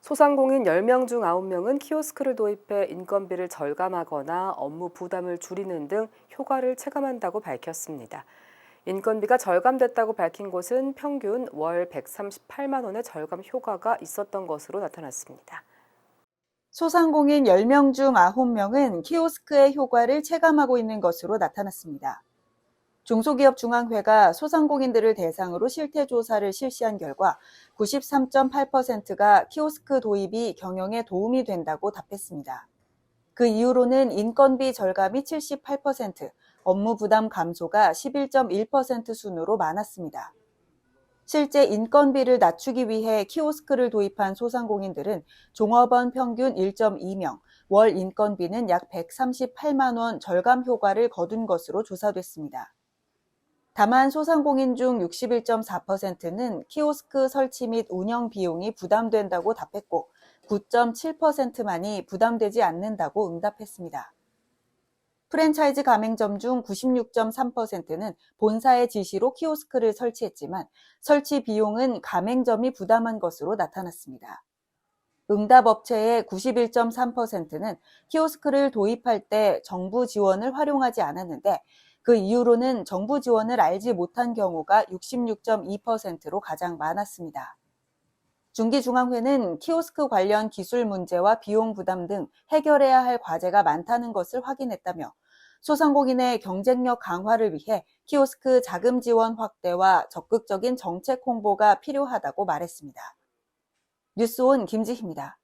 소상공인 10명 중 9명은 키오스크를 도입해 인건비를 절감하거나 업무 부담을 줄이는 등 효과를 체감한다고 밝혔습니다. 인건비가 절감됐다고 밝힌 곳은 평균 월 138만 원의 절감 효과가 있었던 것으로 나타났습니다. 소상공인 10명 중 9명은 키오스크의 효과를 체감하고 있는 것으로 나타났습니다. 중소기업 중앙회가 소상공인들을 대상으로 실태 조사를 실시한 결과 93.8%가 키오스크 도입이 경영에 도움이 된다고 답했습니다. 그 이후로는 인건비 절감이 78%, 업무 부담 감소가 11.1% 순으로 많았습니다. 실제 인건비를 낮추기 위해 키오스크를 도입한 소상공인들은 종업원 평균 1.2명, 월 인건비는 약 138만 원 절감 효과를 거둔 것으로 조사됐습니다. 다만 소상공인 중 61.4%는 키오스크 설치 및 운영 비용이 부담된다고 답했고 9.7%만이 부담되지 않는다고 응답했습니다. 프랜차이즈 가맹점 중 96.3%는 본사의 지시로 키오스크를 설치했지만 설치 비용은 가맹점이 부담한 것으로 나타났습니다. 응답업체의 91.3%는 키오스크를 도입할 때 정부 지원을 활용하지 않았는데 그 이후로는 정부 지원을 알지 못한 경우가 66.2%로 가장 많았습니다. 중기중앙회는 키오스크 관련 기술 문제와 비용 부담 등 해결해야 할 과제가 많다는 것을 확인했다며 소상공인의 경쟁력 강화를 위해 키오스크 자금 지원 확대와 적극적인 정책 홍보가 필요하다고 말했습니다. 뉴스온 김지희입니다.